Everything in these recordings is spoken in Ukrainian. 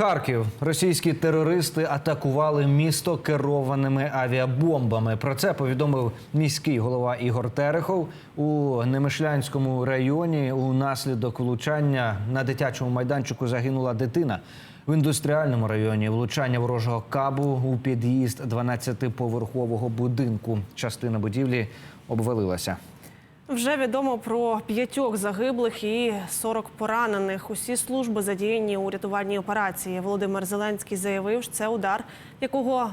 Харків російські терористи атакували місто керованими авіабомбами. Про це повідомив міський голова Ігор Терехов у Немишлянському районі. Унаслідок влучання на дитячому майданчику загинула дитина. В індустріальному районі влучання ворожого кабу у під'їзд 12-поверхового будинку. Частина будівлі обвалилася. Вже відомо про п'ятьох загиблих і 40 поранених. Усі служби задіяні у рятувальній операції. Володимир Зеленський заявив, що це удар, якого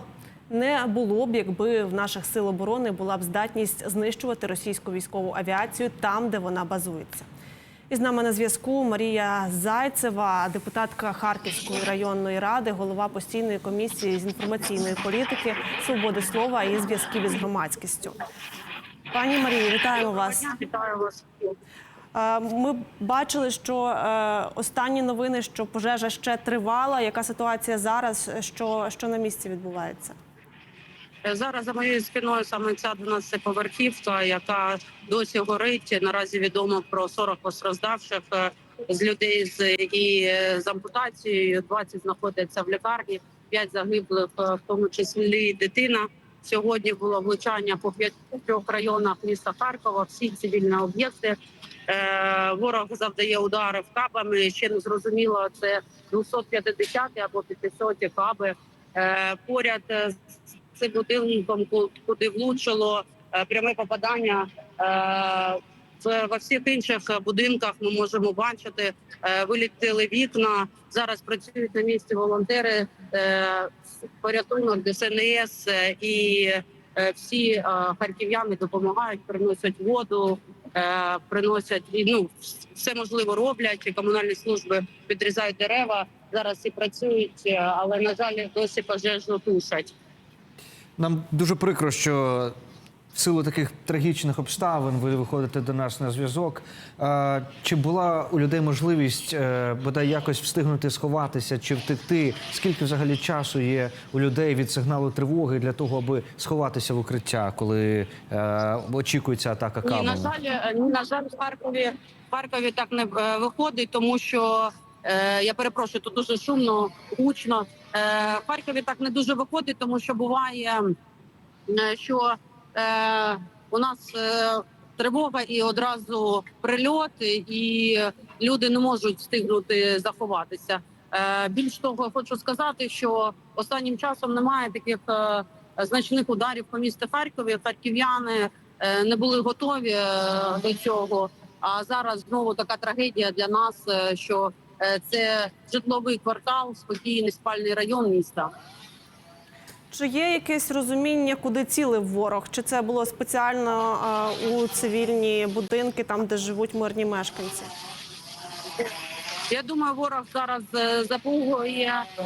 не було б, якби в наших сил оборони була б здатність знищувати російську військову авіацію там, де вона базується. І з нами на зв'язку Марія Зайцева, депутатка Харківської районної ради, голова постійної комісії з інформаційної політики, свободи слова і зв'язків із громадськістю. Пані Марії, вітаємо вас. Вітаю вас. Ми бачили, що е, останні новини, що пожежа ще тривала. Яка ситуація зараз? Що, що на місці відбувається? Е, Зараз за моєю спиною саме ця 12-поверхівка, яка досі горить. Наразі відомо про 40 постраждавших е, з людей з і з ампутацією. 20 знаходяться в лікарні, 5 загиблих, в тому числі дитина. Сьогодні було влучання по п'ятьох районах міста Харкова. Всі цивільні об'єкти. Е, ворог завдає ударів кабами. Ще не зрозуміло, це 250 або 500 каби. Е, поряд е, з цим будинком, куди влучило пряме попадання. Е, Во всіх інших будинках ми можемо бачити, е, вилітили вікна. Зараз працюють на місці волонтери, е, порятунок ДСНС і всі харків'яни допомагають, приносять воду, приносять і, ну все можливо роблять. Комунальні служби підрізають дерева. Зараз і працюють, але на жаль, досі пожежу тушать. Нам дуже прикро, що в силу таких трагічних обставин ви виходите до нас на зв'язок. Чи була у людей можливість е, бодай якось встигнути сховатися чи втекти? Скільки взагалі часу є у людей від сигналу тривоги для того, аби сховатися в укриття, коли е, очікується атака Ні, на жаль, е, ні, на жаль, в Харкові в Харкові так не виходить, тому що я перепрошую, тут дуже шумно, гучно. В Харкові так не дуже виходить, тому що буває, що у нас е, тривога і одразу прильот, і люди не можуть встигнути заховатися. Е, більш того, хочу сказати, що останнім часом немає таких е, значних ударів по місту Харкові. Харків'яни е, не були готові е, до цього. А зараз знову така трагедія для нас, е, що е, це житловий квартал, спокійний спальний район міста. Чи є якесь розуміння, куди цілив ворог? Чи це було спеціально е, у цивільні будинки, там де живуть мирні мешканці? Я думаю, ворог зараз е, запугує е,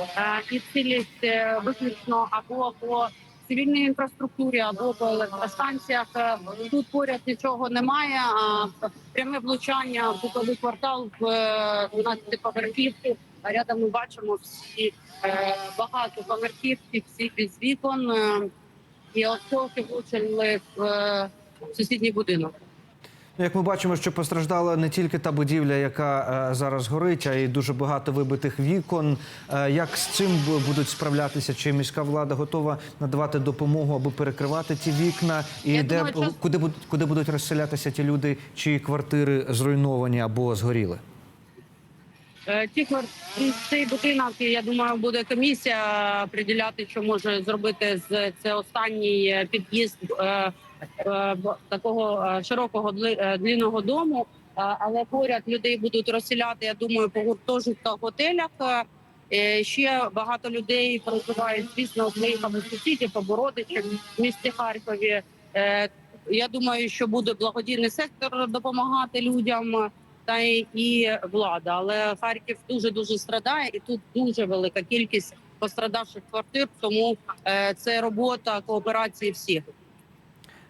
і цілість виключно або по цивільній інфраструктурі, або по електростанціях. Тут поряд нічого немає. А пряме влучання в квартал в 12 поверхівки. А рядом ми бачимо всі е, багато поверхівки, всі без вікон. е, І осколки влучили в е, сусідній будинок. Як ми бачимо, що постраждала не тільки та будівля, яка е, зараз горить, а й дуже багато вибитих вікон. Е, як з цим будуть справлятися? Чи міська влада готова надавати допомогу, аби перекривати ті вікна? І Я де думаю, час- куди будуть куди будуть розселятися ті люди, чиї квартири зруйновані або згоріли? Е, Ті цей будинок, я думаю, буде комісія приділяти, що може зробити з це останній е, під'їзд е, такого широкого дли- длинного дому. Але поряд людей будуть розселяти. Я думаю, по гуртожитках, готелях. Ще багато людей проживають, звісно, з моїми сусідів, по Бородичах в місті Харкові. Я думаю, що буде благодійний сектор допомагати людям й і влада. Але Харків дуже дуже страдає, і тут дуже велика кількість пострадавших квартир. Тому е, це робота кооперації всіх.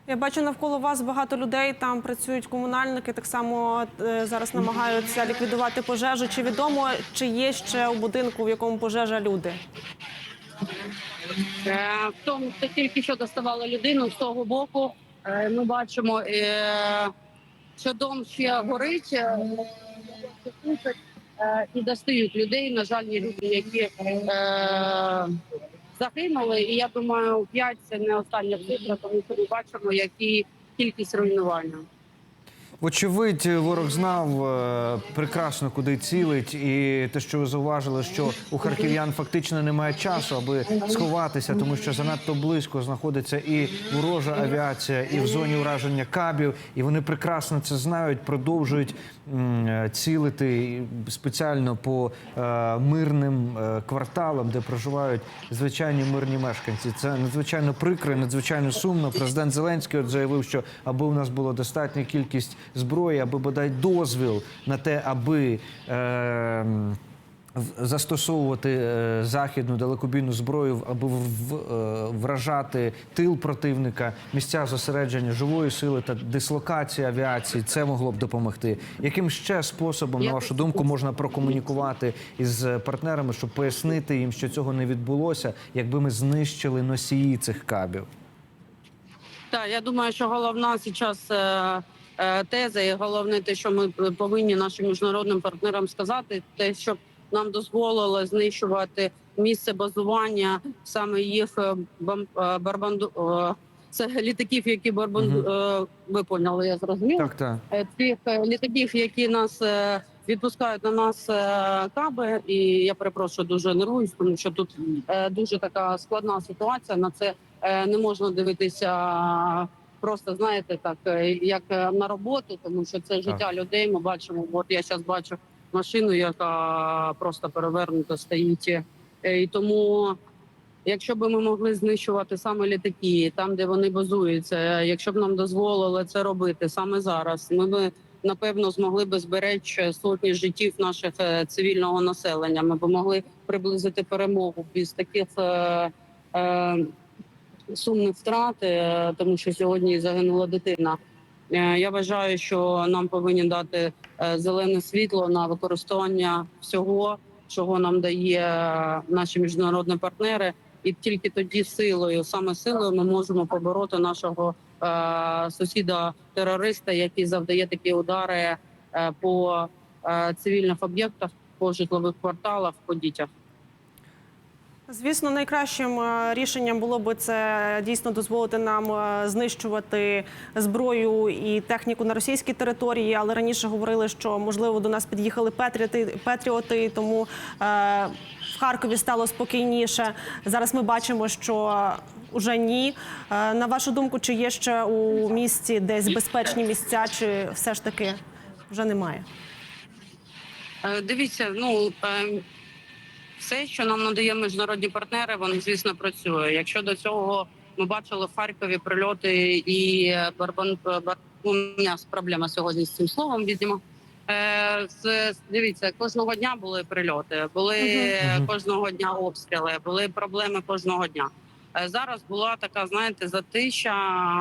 Я бачу навколо вас багато людей. Там працюють комунальники. Так само е, зараз намагаються ліквідувати пожежу. Чи відомо, чи є ще у будинку, в якому пожежа люди? Е, В тому, що тільки що доставали людину з того боку, ми бачимо, що дом ще горить. е, е, і достають людей. На жаль, є люди, які е, загинули. І я думаю, 5 – це не остання цифра, тому що ми бачимо, які кількість руйнування. Вочевидь, ворог знав е, прекрасно, куди цілить, і те, що ви зауважили, що у харків'ян фактично немає часу, аби сховатися, тому що занадто близько знаходиться і ворожа авіація, і в зоні ураження кабів. І вони прекрасно це знають, продовжують е, цілити спеціально по е, мирним кварталам, де проживають звичайні мирні мешканці. Це надзвичайно прикро, надзвичайно сумно. Президент Зеленський от заявив, що аби у нас було достатня кількість зброї, аби бодай дозвіл на те, аби. Е, Застосовувати е, західну далекобійну зброю, аби в- е, вражати тил противника, місця зосередження живої сили та дислокація авіації, це могло б допомогти. Яким ще способом, на вашу думку, можна прокомунікувати із партнерами, щоб пояснити їм, що цього не відбулося, якби ми знищили носії цих кабів? Так, я думаю, що головна зараз е, е, теза, і головне те, що ми повинні нашим міжнародним партнерам сказати, те, щоб нам дозволило знищувати місце базування саме їх е, е, барбанду. Це літаків, які барбанду е, ви поняли, я зрозуміла. Так, так. Цих літаків, які нас відпускають на нас каби, і я перепрошую дуже нервуюсь, тому що тут дуже така складна ситуація. На це не можна дивитися просто, знаєте, так е, як е, на роботу, тому що це життя людей. Ми бачимо. От я зараз бачу машину, яка просто перевернута стоїть. Е, І тому, якщо б ми могли знищувати саме літаки, там де вони базуються, якщо б нам дозволили це робити саме зараз, ми б напевно змогли би зберечь сотні життів наших цивільного населення. Ми б могли приблизити перемогу без таких е, е, сумних втрат, е, тому що сьогодні загинула дитина. Е, Я вважаю, що нам повинні дати е, зелене світло на використання всього, чого нам дає наші міжнародні партнери, і тільки тоді силою, саме силою, ми можемо побороти нашого е, сусіда терориста, який завдає такі удари по цивільних об'єктах, по житлових кварталах, по дітях. Звісно, найкращим е, рішенням було би це дійсно дозволити нам е, знищувати зброю і техніку на російській території. Але раніше говорили, що можливо до нас під'їхали петріоти, петріоти, тому е, в Харкові стало спокійніше. Зараз ми бачимо, що уже ні. На вашу думку, чи є ще у місті десь безпечні місця, чи все ж таки вже немає? Дивіться, ну е, все, що нам надає міжнародні партнери, вони звісно працює. Якщо до цього ми бачили в Харкові прильоти і е, барбан у мене проблема сьогодні з цим словом. Відомо. Е, з- дивіться, кожного дня були прильоти, були е, Мгм. кожного дня обстріли, були проблеми кожного дня. Е, Зараз була така, знаєте, затища,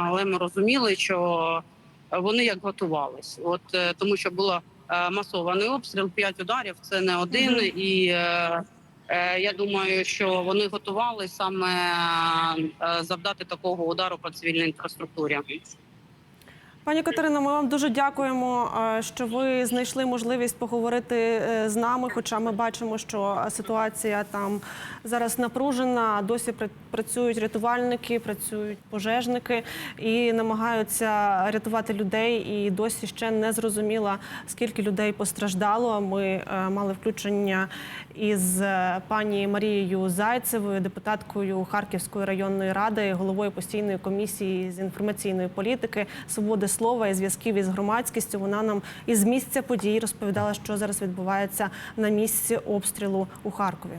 але ми розуміли, що вони як готувались. От е, тому, що було е, масований обстріл, п'ять ударів. Це не один, Мгм. і е, е, я думаю, що вони готували саме е, завдати такого удару по цивільній інфраструктурі. Пані Катерино, ми вам дуже дякуємо, е, що ви знайшли можливість поговорити е, з нами. Хоча ми бачимо, що ситуація там зараз напружена. Досі працюють рятувальники, працюють пожежники і намагаються рятувати людей. І досі ще не зрозуміла, скільки людей постраждало. Ми е, мали включення із пані Марією Зайцевою, депутаткою Харківської районної ради, головою постійної комісії з інформаційної політики, свободи слова і зв'язків із громадськістю. Вона нам із місця подій розповідала, що зараз відбувається на місці обстрілу у Харкові.